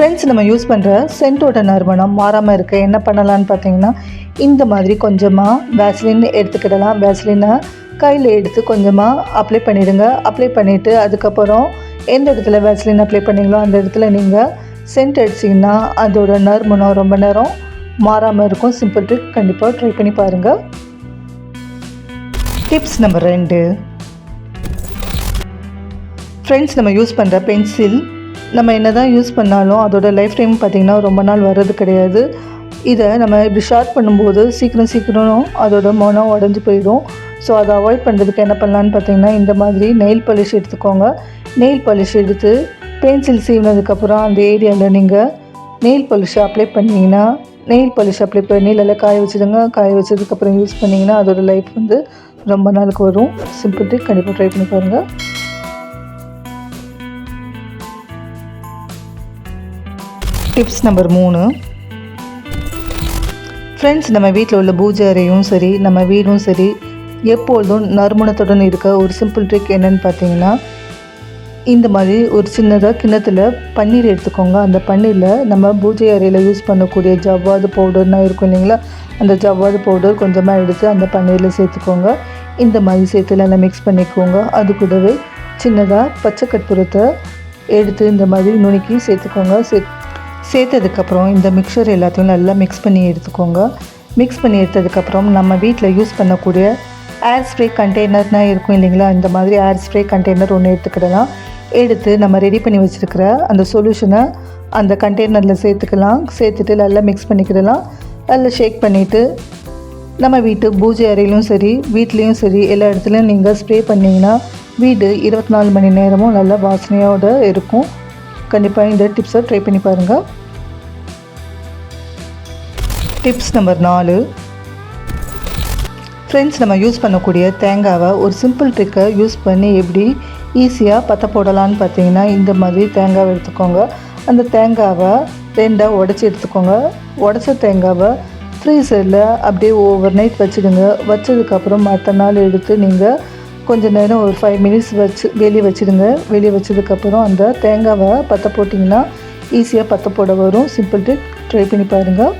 Friends நம்ம use பண்ணுற சென்ட்டோட நறுமணம் மாறாமல் இருக்க. என்ன பண்ணலான்னு பார்த்தீங்கன்னா இந்த மாதிரி கொஞ்சமாக வேஸ்லின் எடுத்துக்கிடலாம். வேஸ்லினை கையில் எடுத்து கொஞ்சமாக அப்ளை பண்ணிடுங்க. அப்ளை பண்ணிவிட்டு அதுக்கப்புறம் எந்த இடத்துல வேஸ்லின் அப்ளை பண்ணீங்களோ அந்த இடத்துல நீங்கள் சென்ட் அடிச்சிங்கன்னா அதோட நறுமணம் ரொம்ப நேரம் மாறாமல் இருக்கும். சிம்பிள் ட்ரிக் கண்டிப்பாக ட்ரை பண்ணி பாருங்கள் டிப்ஸ் நம்பர் ரெண்டு. ஃப்ரெண்ட்ஸ் நம்ம யூஸ் பண்ணுற பென்சில் நம்ம என்ன தான் யூஸ் பண்ணாலும் அதோடய லைஃப் டைம் பார்த்திங்கன்னா ரொம்ப நாள் வர்றது கிடையாது. இதை நம்ம இப்படி ஷார்ட் பண்ணும்போது சீக்கிரம் சீக்கிரம் அதோட மனம் உடஞ்சி போயிடும். ஸோ அதை அவாய்ட் பண்ணுறதுக்கு என்ன பண்ணலான்னு பார்த்தீங்கன்னா இந்த மாதிரி நெயில் பாலிஷ் எடுத்துக்கோங்க. நெயில் பாலிஷ் எடுத்து பென்சில் சீவினதுக்கப்புறம் அந்த ஏரியாவில் நீங்கள் நெயில் பாலிஷ் அப்ளை பண்ணிங்கன்னா நெயில் பாலிஷ் அப்ளை பண்ணி இல்லை காய வச்சுடுங்க. காய வச்சதுக்கப்புறம் யூஸ் பண்ணிங்கன்னா அதோடய லைஃப் வந்து ரொம்ப நாளுக்கு வரும். சிம்பிள் ட்ரிக் கண்டிப்பாக ட்ரை பண்ணி பாருங்கள் டிப்ஸ் நம்பர் மூணு. ஃப்ரெண்ட்ஸ் நம்ம வீட்டில் உள்ள பூஜை அறையும் சரி நம்ம வீடும் சரி எப்பொழுதும் நறுமணத்துடன் இருக்க ஒரு சிம்பிள் ட்ரிக் என்னன்னு பார்த்தீங்கன்னா இந்த மாதிரி ஒரு சின்னதாக கிண்ணத்தில் பன்னீர் எடுத்துக்கோங்க. அந்த பன்னீரில் நம்ம பூஜை அறையில் யூஸ் பண்ணக்கூடிய ஜவ்வாது பவுடர்னால் இருக்கும் இல்லைங்களா? அந்த ஜவ்வாது பவுடர் கொஞ்சமாக எடுத்து அந்த பன்னீரில் சேர்த்துக்கோங்க. இந்த மாதிரி சேர்த்து எல்லாம் மிக்ஸ் பண்ணிக்கோங்க. அது கூடவே சின்னதாக பச்சை கற்பூரத்தை எடுத்து இந்த மாதிரி நுணுக்கி சேர்த்துக்கோங்க. சே சேர்த்ததுக்கப்புறம் இந்த மிக்சர் எல்லாத்தையும் நல்லா மிக்ஸ் பண்ணி எடுத்துக்கோங்க. மிக்ஸ் பண்ணி எடுத்ததுக்கப்புறம் நம்ம வீட்டில் யூஸ் பண்ணக்கூடிய ஏர் ஸ்ப்ரே கண்டெய்னர்னால் இருக்கும் இல்லைங்களா? இந்த மாதிரி ஏர் ஸ்ப்ரே கண்டெய்னர் ஒன்று எடுத்துக்கிடலாம். எடுத்து நம்ம ரெடி பண்ணி வச்சுருக்கிற அந்த சொல்யூஷனை அந்த கண்டெய்னரில் சேர்த்துக்கலாம். சேர்த்துட்டு நல்லா மிக்ஸ் பண்ணிக்கிடலாம். நல்லா ஷேக் பண்ணிவிட்டு நம்ம வீட்டு பூஜை அறையிலும் சரி வீட்லேயும் சரி எல்லா இடத்துலையும் நீங்கள் ஸ்ப்ரே பண்ணிங்கன்னா வீடு இருபத்தி நாலு மணி நேரமும் நல்லா வாசனையோடு இருக்கும். கண்டிப்பாக இந்த டிப்ஸை ட்ரை பண்ணி பாருங்கள் டிப்ஸ் நம்பர் நாலு. ஃப்ரெண்ட்ஸ் நம்ம யூஸ் பண்ணக்கூடிய தேங்காவை ஒரு சிம்பிள் ட்ரிக்கை யூஸ் பண்ணி எப்படி ஈஸியாக பற்ற போடலான்னு பார்த்தீங்கன்னா இந்த மாதிரி தேங்காவை எடுத்துக்கோங்க. அந்த தேங்காவை ரெண்டாக உடச்சி எடுத்துக்கோங்க. உடச்ச தேங்காவை ஃப்ரீசரில் அப்படியே ஓவர் நைட் வச்சுடுங்க வச்சதுக்கப்புறம் மற்ற நாள் எடுத்து நீங்கள் கொஞ்ச நேரம் ஒரு ஃபைவ் மினிட்ஸ் வச்சு வெளியே வச்சுடுங்க வெளியே வச்சதுக்கப்புறம் அந்த தேங்காவை பற்ற போட்டிங்கன்னா ஈஸியாக பற்ற போட வரும். சிம்பிள் ட்ரிக் ட்ரை பண்ணி பாருங்கள்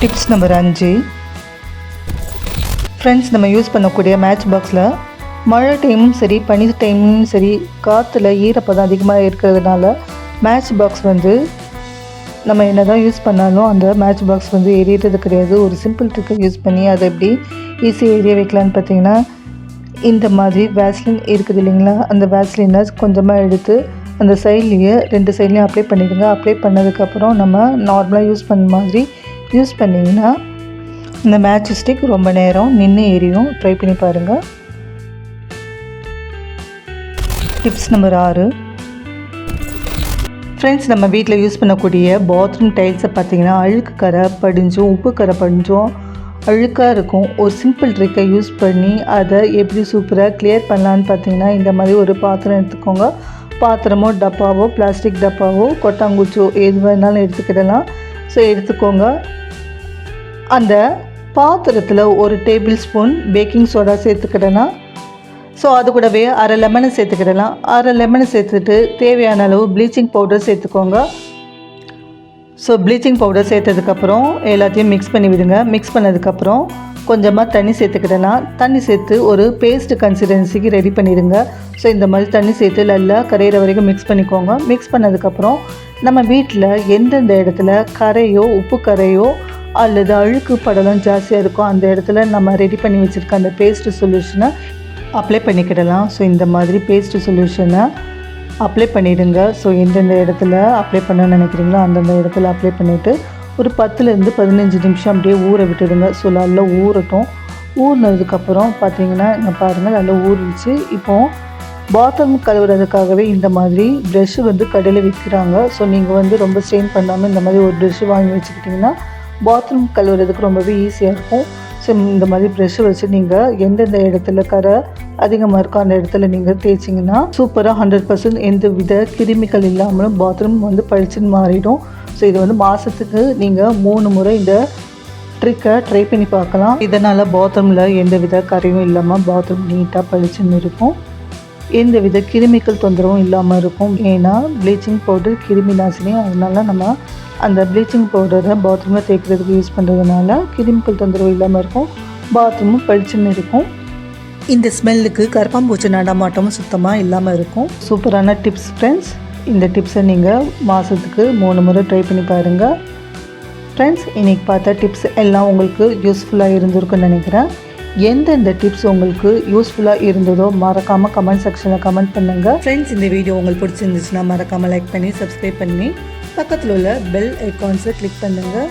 டிப்ஸ் நம்பர் அஞ்சு. ஃப்ரெண்ட்ஸ் நம்ம யூஸ் பண்ணக்கூடிய மேட்ச் பாக்ஸில் மழை டைமும் சரி பனி டைமும் சரி காற்றுல ஈரப்பதம் அதிகமாக இருக்கிறதுனால மேட்ச் பாக்ஸ் வந்து நம்ம என்ன தான் யூஸ் பண்ணாலும் அந்த மேட்ச் பாக்ஸ் வந்து எரியறது கிடையாது. ஒரு சிம்பிள் ட்ரிக்கை யூஸ் பண்ணி அதை எப்படி ஈஸியாக எரிய வைக்கலான்னு பார்த்தீங்கன்னா இந்த மாதிரி வேஸ்லின் இருக்குது இல்லைங்களா? அந்த வேஸ்லினை கொஞ்சமாக எடுத்து அந்த சைட்லேயே ரெண்டு சைட்லேயும் அப்ளை பண்ணிடுங்க. அப்ளை பண்ணதுக்கப்புறம் நம்ம நார்மலாக யூஸ் பண்ண மாதிரி யூஸ் பண்ணிங்கன்னா இந்த மேட்ச் ஸ்டிக் ரொம்ப நேரம் நின்று எரியும். ட்ரை பண்ணி பாருங்கள் டிப்ஸ் நம்பர் ஆறு. ஃப்ரெண்ட்ஸ் நம்ம வீட்டில் யூஸ் பண்ணக்கூடிய பாத்ரூம் டைல்ஸை பார்த்தீங்கன்னா அழுக்கு கரை படிஞ்சும் உப்பு கரை படிஞ்சும் அழுக்காக இருக்கும். ஒரு சிம்பிள் ட்ரிக்கை யூஸ் பண்ணி அதை எப்படி சூப்பராக கிளியர் பண்ணலான்னு பார்த்தீங்கன்னா இந்த மாதிரி ஒரு பாத்திரம் எடுத்துக்கோங்க. பாத்திரமோ டப்பாவோ பிளாஸ்டிக் டப்பாவோ கொட்டாங்குச்சோ எது வேணாலும் எடுத்துக்கிடலாம். ஸோ எடுத்துக்கோங்க. அந்த பாத்திரத்தில் ஒரு டேபிள் ஸ்பூன் பேக்கிங் சோடா சேர்த்துக்கிட்டேன்னா ஸோ அது கூடவே அரை லெமனை சேர்த்துக்கிடலாம். அரை லெமனை சேர்த்துட்டு தேவையான அளவு ப்ளீச்சிங் பவுடர் சேர்த்துக்கோங்க. ஸோ ப்ளீச்சிங் பவுடர் சேர்த்ததுக்கப்புறம் எல்லாத்தையும் மிக்ஸ் பண்ணி விடுங்க. மிக்ஸ் பண்ணதுக்கப்புறம் கொஞ்சமாக தண்ணி சேர்த்துக்கிடலாம். தண்ணி சேர்த்து ஒரு பேஸ்ட் கன்சிஸ்டன்சிக்கு ரெடி பண்ணிடுங்க. ஸோ இந்த மாதிரி தண்ணி சேர்த்து நல்லா கரையிற வரைக்கும் மிக்ஸ் பண்ணிக்கோங்க. மிக்ஸ் பண்ணதுக்கப்புறம் நம்ம வீட்டில் எந்தெந்த இடத்துல கரையோ உப்பு கரையோ அல்லது அழுக்கு படலம் ஜாஸ்தியாக இருக்கோ அந்த இடத்துல நம்ம ரெடி பண்ணி வச்சுருக்க அந்த பேஸ்ட் சொல்யூஷனை அப்ளை பண்ணிக்கிடலாம். ஸோ இந்த மாதிரி பேஸ்ட் சொல்யூஷனை அப்ளை பண்ணிவிடுங்க ஸோ எந்தெந்த இடத்துல அப்ளை பண்ண நினைக்கிறீங்களோ அந்தந்த இடத்துல அப்ளை பண்ணிவிட்டு ஒரு பத்துலேருந்து பதினஞ்சு நிமிஷம் அப்படியே ஊற விட்டுடுங்க. ஸோ நல்லா ஊறட்டும். ஊறினதுக்கப்புறம் பார்த்தீங்கன்னா இங்கே பாருங்கள் நல்லா ஊறிச்சு இப்போது பாத்ரூம் கழுவுறதுக்காகவே இந்த மாதிரி ப்ரெஷ்ஷு வந்து கடையில் விற்கிறாங்க ஸோ நீங்கள் வந்து ரொம்ப ஸ்ட்ரெயின் பண்ணாமல் இந்த மாதிரி ஒரு ப்ரெஷ்ஷு வாங்கி வச்சுக்கிட்டிங்கன்னா பாத்ரூம் கழுவுறதுக்கு ரொம்பவே ஈஸியாக இருக்கும். ஸோ இந்த மாதிரி ப்ரெஷ்ஷு வச்சு நீங்கள் எந்தெந்த இடத்துல கரை அதிகமாக இருக்கோ அந்த இடத்துல நீங்கள் தேய்ச்சிங்கன்னா சூப்பராக ஹண்ட்ரட் பர்சன்ட் எந்த வித கிருமிகள் இல்லாமலும் பாத்ரூம் வந்து பளிச்சுன்னு மாறிடும். ஸோ இது வந்து மாதத்துக்கு நீங்கள் மூணு முறை இந்த ட்ரிக்கை ட்ரை பண்ணி பார்க்கலாம். இதனால் பாத்ரூமில் எந்த வித கரையும் இல்லாமல் பாத்ரூம் நீட்டாக பளிச்சுன்னு இருக்கும். எந்த வித கிருமிகள் தொந்தரவும் இல்லாமல் இருக்கும். ஏன்னா ப்ளீச்சிங் பவுடர் கிருமி நாசினி அதனால நம்ம அந்த ப்ளீச்சிங் பவுடரை பாத்ரூமில் தேய்க்கிறதுக்கு யூஸ் பண்ணுறதுனால கிருமிகள் தொந்தரவு இல்லாமல் இருக்கும். பாத்ரூமும் பளிச்சுன்னு இருக்கும். இந்த ஸ்மெல்லுக்கு கரப்பாம்பூச்சி நடமாட்டமும் சுத்தமாக இல்லாமல் இருக்கும். சூப்பரான டிப்ஸ் ஃப்ரெண்ட்ஸ் இந்த டிப்ஸை நீங்கள் மாதத்துக்கு மூணு முறை ட்ரை பண்ணி பாருங்கள் ஃப்ரெண்ட்ஸ் இன்றைக்கி பார்த்த டிப்ஸ் எல்லாம் உங்களுக்கு யூஸ்ஃபுல்லாக இருந்திருக்குன்னு நினைக்கிறேன். எந்தெந்த டிப்ஸ் உங்களுக்கு யூஸ்ஃபுல்லாக இருந்ததோ மறக்காமல் கமெண்ட் செக்ஷனில் கமெண்ட் பண்ணுங்கள் ஃப்ரெண்ட்ஸ் இந்த வீடியோ உங்களுக்கு பிடிச்சிருந்துச்சுன்னா மறக்காமல் லைக் பண்ணி சப்ஸ்கிரைப் பண்ணி பக்கத்தில் உள்ள பெல் ஐக்கான்ஸை கிளிக் பண்ணுங்கள்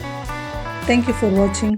தேங்க்யூ ஃபார் வாட்சிங்